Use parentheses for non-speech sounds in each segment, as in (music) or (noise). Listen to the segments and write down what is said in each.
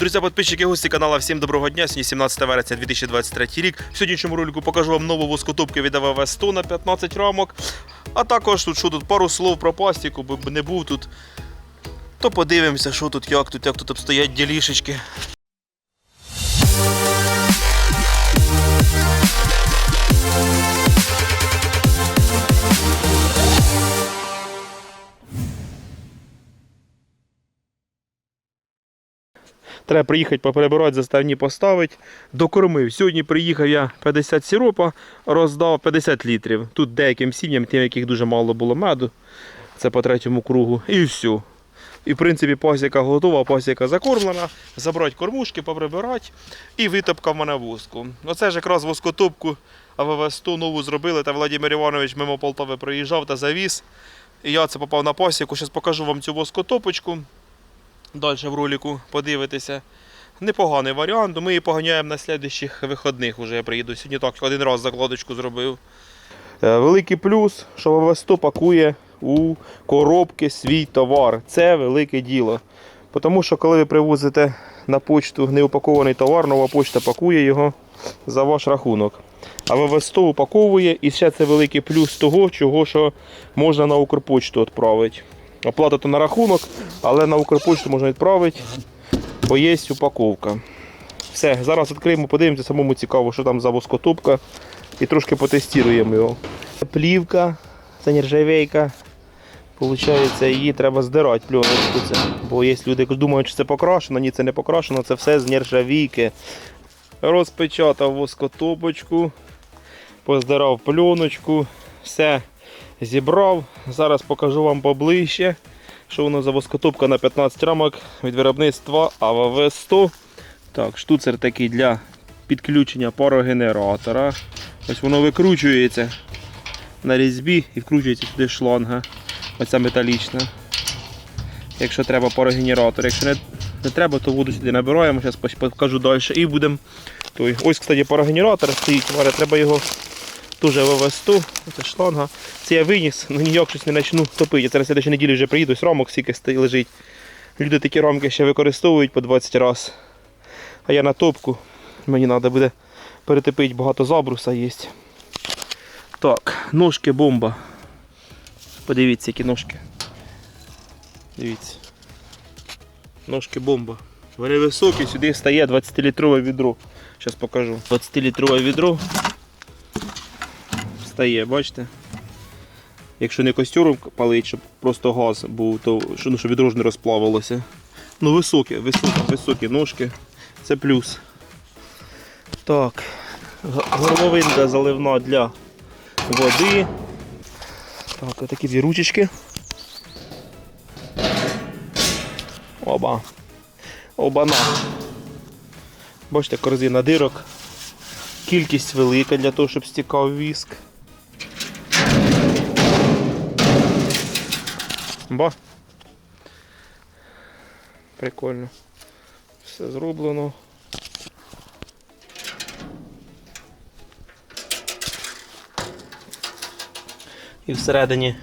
Друзі, підписчики, гості каналу, всім доброго дня. Сьогодні 17 вересня 2023 рік. В сьогоднішньому ролику покажу вам нову воскотопку від АВВ 100 на 15 рамок. А також тут що тут пару слов про пластику, бо не був тут. То подивимося, що тут, як тут, як тут обстоять ділішечки. Треба приїхати поперебирати, заставні поставити. Докормив. Сьогодні приїхав я 50 сиропа, роздав 50 літрів. Тут деяким сім'ям, тим, яких дуже мало було меду. Це по третьому кругу. І все. І в принципі пасіка готова, пасіка закормлена. Забрати кормушки, поприбирати і витопка в мене воску. Оце ж якраз воскотопку АВВ 100 нову зробили, та Владимир Іванович мимо Полтави приїжджав та завіз. І я це попав на пасіку. Зараз покажу вам цю воскотопочку. Далі в ролику подивитися. Непоганий варіант. Ми її поганяємо на слідчих вихідних. Уже я приїду. Сьогодні так один раз закладочку зробив. Е, Великий плюс, що ВВ100 пакує у коробки свій товар. Це велике діло. Тому що коли ви привозите на почту неупакований товар, нова почта пакує його за ваш рахунок. А ВВ100 упаковує і ще це великий плюс того, чого що можна на Укрпочту відправити. Оплата то на рахунок, але на Укрпочту можна відправити, бо є упаковка. Все, зараз відкриємо, подивимося, самому цікаво, що там за воскотопка. І трошки потестуємо його. Плівка, це нержавейка. Получається, її треба здирати пленочку. Бо є люди, які думають, що це покрашено. Ні, це не покрашено, це все з нержавійки. Розпечатав воскотопочку, поздирав пленочку, все зібрав. Зараз покажу вам поближче, що воно за воскотопка на 15 рамок від виробництва АВВ 100. Так, штуцер такий для підключення парогенератора. Ось воно викручується на різьбі і вкручується сюди шланга. Оця металічна. Якщо треба парогенератор. Якщо не, не треба, то воду сюди набираємо. Зараз покажу далі. І будемо. Ось, кстати, парогенератор стоїть. Треба його Теж ВВ100, це шланга. Це я виніс, ну ніяк щось не почну топити. Це на слідчій неділі вже приїду, ось рамок стільки лежить. Люди такі рамки ще використовують по 20 разів. А я на топку. Мені треба буде перетопити, багато забруса є. Так, ножки бомба. Подивіться, які ножки. Дивіться. Ножки бомба. Вони високі, сюди стає 20-літрове відро. Зараз покажу. 20-літрове відро стає, бачите? Якщо не костюром палить, щоб просто газ був, то ну, щоб відро не розплавилося. Ну, високі, високі, високі ножки. Це плюс. Так. Горловинка заливна для води. Так, отакі дві ручечки. Оба. Обана. Бачите, корзина дирок. Кількість велика для того, щоб стікав віск. Ба. Прикольно. Все зроблено. І всередині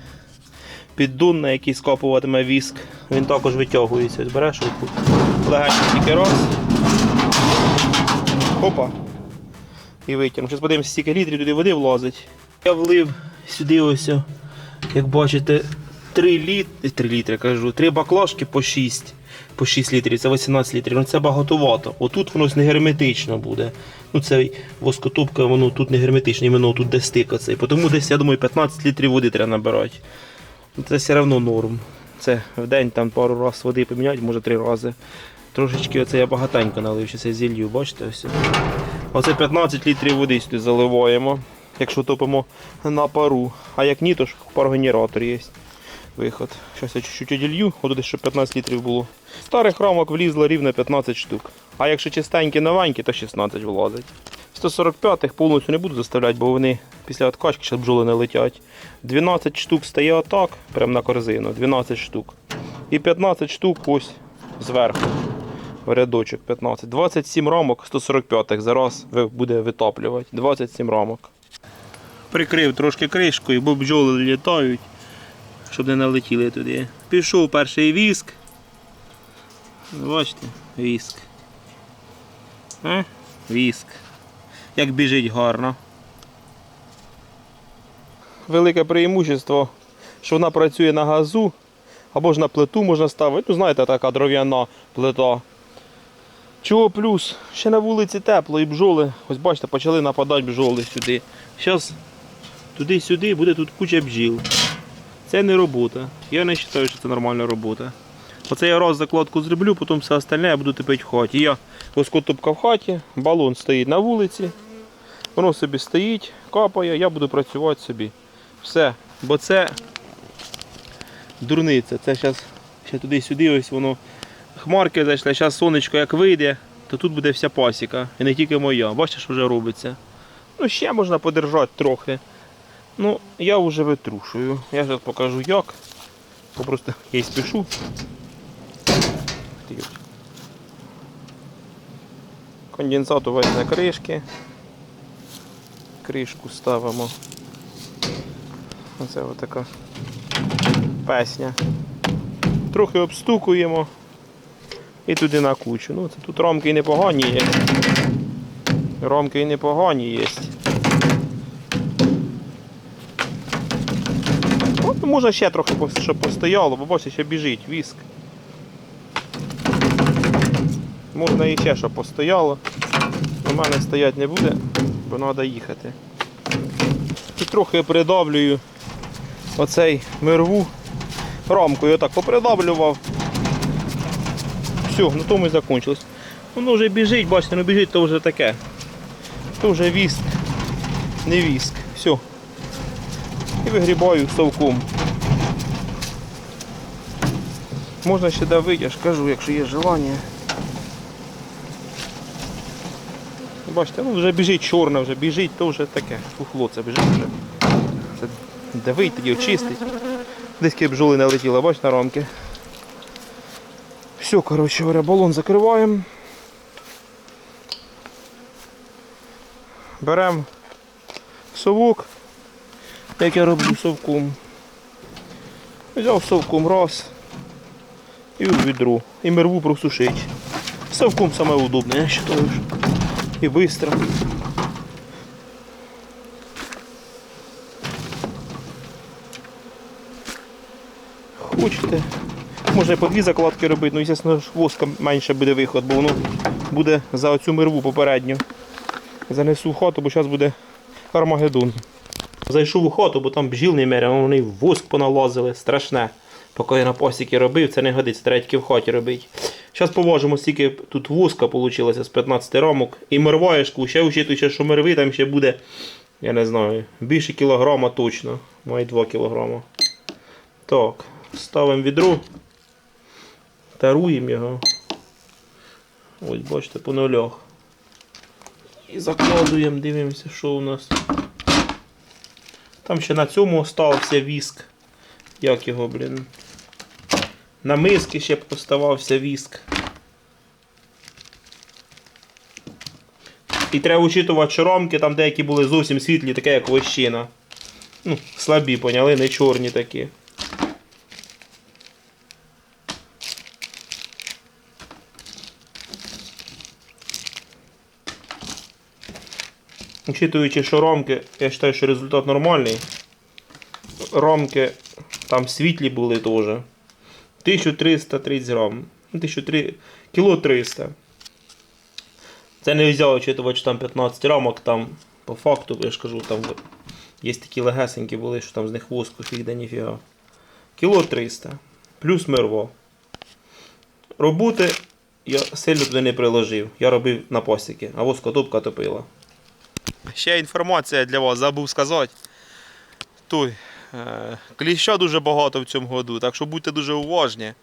піддон, на який скапуватиме віск, він також витягується. Ось береш руку. Легенько тільки раз. Опа. І витягнув. Зараз подивимося, скільки літрів туди води влазить. Я влив сюди ось, як бачите, 3 літри, 3 літри кажу, 3 баклажки по 6. По 6 літрів, це 18 літрів. Ну це багатовато. Отут воно не герметично буде. Ну це воскотопка, воно тут не герметично, іменно тут де стика цей. Тому десь, я думаю, 15 літрів води треба набирати. Ну, Це все одно норм. Це в день там пару разів води поміняти, може три рази. Трошечки оце я багатенько налив, що це зілью, бачите ось. Оце 15 літрів води сюди заливаємо, якщо топимо на пару. А як ні, то ж парогенератор є. Виход. Зараз я чуть-чуть оділью, от щоб 15 літрів було. Старих рамок влізло рівно 15 штук. А якщо чистенькі новенькі, то 16 влазить. 145-х повністю не буду заставляти, бо вони після откачки ще бджоли не летять. 12 штук стає отак, прямо на корзину, 12 штук. І 15 штук ось зверху. В рядочок 15. 27 рамок 145-х зараз буде витоплювати. 27 рамок. Прикрив трошки кришкою, бо бджоли літають, щоб не налетіли туди. Пішов перший віск. Бачите, віск. А? Віск. Як біжить гарно. Велике преимущество, що вона працює на газу, або ж на плиту можна ставити. Ну, знаєте, така дров'яна плита. Чого плюс? Ще на вулиці тепло і бджоли. Ось бачите, почали нападати бджоли сюди. Зараз туди-сюди буде тут куча бджіл. Це не робота. Я не вважаю, що це нормальна робота. Оце я раз закладку зроблю, потім все остальне я буду тепити в хаті. Я ось котопка в хаті, балон стоїть на вулиці, воно собі стоїть, капає, я буду працювати собі. Все. Бо це дурниця. Це зараз ще туди-сюди, ось воно хмарки зайшли, зараз сонечко як вийде, то тут буде вся пасіка. І не тільки моя. Бачите, що вже робиться. Ну, ще можна подержати трохи. Ну, я вже витрушую. Я зараз покажу як. Бо Просто я й спішу. Конденсат увесь на кришки. Кришку ставимо. Оце отака песня. Трохи обстукуємо і туди на кучу. Ну, це тут рамки і непогані є. Рамки і непогані є. Ну, можна ще трохи, щоб постояло, бо бачите, ще біжить віск. Можна і ще, щоб постояло. У мене стоять не буде, бо треба їхати. І трохи придавлюю оцей мирву рамкою. Отак попридавлював. Все, на тому і закінчилось. Воно вже біжить, бачите, ну біжить то вже таке. То вже віск, не віск. Все. І вигрібаю совком. Можна ще давити, я ж кажу, якщо є желання. Бачите, ну вже біжить чорне, вже біжить, то вже таке. Фухло це біжить вже. Це давить, тоді очистить. Десь бджоли не летіли, бач на рамки. Все, коротше говоря, балон закриваємо. Беремо совок, як я роблю совком. Взяв совком раз і у відро. І мерву просушить. Совком саме удобне, я вважаю. І швидко. Хочете. Можна по дві закладки робити, ну, звісно, воска менше буде виход, бо воно буде за оцю мирву попередню. Занесу в хату, бо зараз буде Армагеддон. Зайшов у хату, бо там бджіл не меряв, вони в воск поналазили, страшне. Поки я на пасіки робив, це не годиться, треба тільки в хаті робити. Зараз поважимо, скільки тут воска вийшло з 15 рамок. І мерваєшку, ще учитуючи, що мерви там ще буде, я не знаю, більше кілограма точно. Має 2 кілограма. Так, ставимо відро. Таруємо його. Ось бачите, по нулях. І закладуємо, дивимося, що у нас. Там ще на цьому остався віск. Як його, блін. На миски ще поставався віск. І треба учитувати, що рамки там деякі були зовсім світлі, таке як вощина. Ну, слабі, поняли, не чорні такі. Учитуючи, що рамки, я вважаю, що результат нормальний. Рамки там світлі були теж. 1330 грам. Ну, 1300, кіло 300. Це не взяв що там 15 рамок, там по факту, я ж кажу, там є такі легесенькі були, що там з них воску фіг да ніфіга. Кіло 300. Плюс мерво. Роботи я сильно туди не приложив. Я робив на пасіки, а воскотопка топила. Ще інформація для вас забув сказати. Той, кліща дуже багато в цьому году, так що будьте дуже уважні.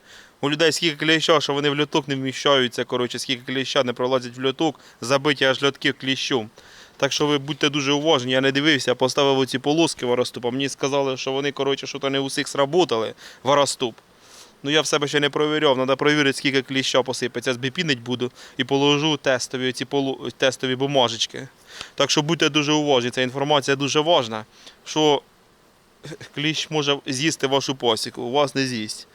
У людей скільки кліща, що вони в льоток не вміщаються, коротше, скільки кліща не пролазять в льоток, забиті аж льотки кліщом. Так що ви будьте дуже уважні, я не дивився, поставив оці полоски вороступа. Мені сказали, що вони, коротше, що то не у всіх сработали вороступ. Ну я в себе ще не провіряв, треба перевірити, скільки кліща посипеться. Збіпінить буду і положу тестові, ці полу... тестові бумажечки. Так що будьте дуже уважні, ця інформація дуже важна, що кліщ може з'їсти вашу посіку, у вас не з'їсть.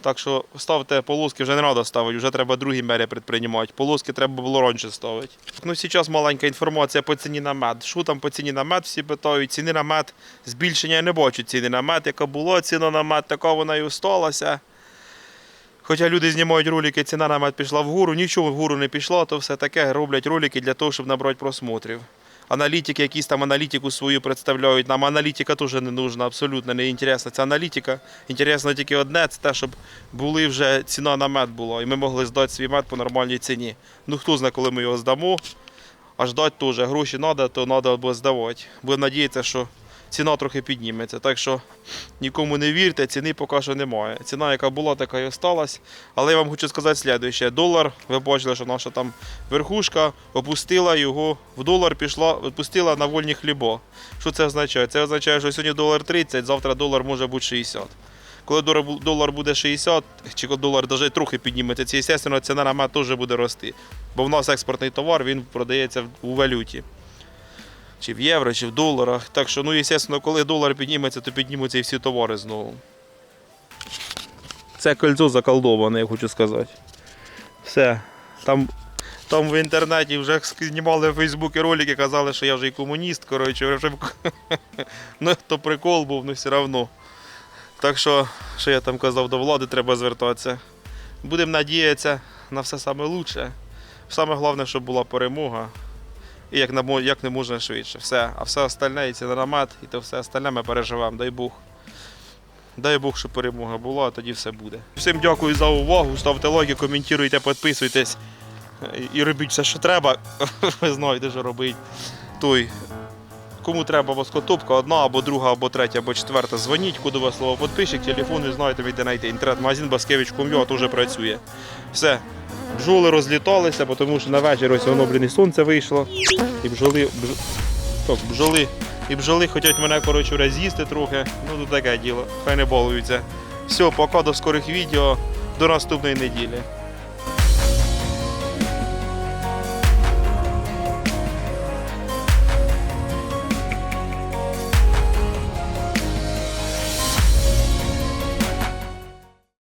Так що ставте полоски вже не треба ставити, вже треба другі мери предприймати. Полоски треба було раніше ставити. Ну, зараз маленька інформація по ціні на мед. Що там по ціні на мед? Всі питають. Ціни на мед збільшення я не бачу ціни на мед. Яка була ціна на мед, така вона і осталася. Хоча люди знімають ролики, ціна на мед пішла вгору, нічого вгору не пішло, то все таке роблять ролики для того, щоб набрати просмотрів. Аналітики, якісь там аналітику свою представляють. Нам аналітика теж не нужна, абсолютно не інтересна. Ця аналітика. Інтересно тільки одне, це те, щоб були вже ціна на мед була, і ми могли здати свій мед по нормальній ціні. Ну хто знає, коли ми його здамо, а ждати теж. Гроші треба, то треба або здавати. Будемо надіятися, що ціна трохи підніметься. Так що нікому не вірте, ціни поки що немає. Ціна, яка була, така і осталась. Але я вам хочу сказати слідуюче. Долар, ви бачили, що наша там верхушка опустила його в долар, пішла, опустила на вольні хліба. Що це означає? Це означає, що сьогодні долар 30, завтра долар може бути 60. Коли долар буде 60, чи коли долар навіть трохи підніметься, це, звісно, ціна на мед теж буде рости. Бо в нас експортний товар він продається у валюті. Чи в євро, чи в доларах. Так що, ну, звісно, коли долар підніметься, то піднімуться і всі товари знову. Це кольцо заколдоване, я хочу сказати. Все. Там, там в інтернеті вже знімали в Фейсбуці ролики, казали, що я вже і комуніст. Коротше, вже... (laughs) ну, то прикол був, але все одно. Так що, що я там казав, до влади треба звертатися. Будемо надіятися на все саме лучше. Саме головне, щоб була перемога. І як, намо- як не можна швидше. Все. А все остальне, і це намет, і то все остальне ми переживемо, дай Бог. Дай Бог, щоб перемога була, а тоді все буде. Всім дякую за увагу. Ставте лайки, коментуйте, підписуйтесь і робіть все, що треба. (laughs) Ви знаєте, що робити. Той. Кому треба воскотопка, одна або друга, або третя, або четверта, дзвоніть, кодове слово підписчик, телефон, ви знаєте, ви йде знайти. Інтернет-магазин Баскевич.com.ua теж працює. Все. Бджоли розліталися, тому що на вечір ось воно, блін, і сонце вийшло. І бджоли. Бж... Так, бджоли. І бджоли хочуть мене, коротше, роз'їсти трохи. Ну, тут таке діло. Хай не балуються. Все, пока до скорих відео. До наступної неділі.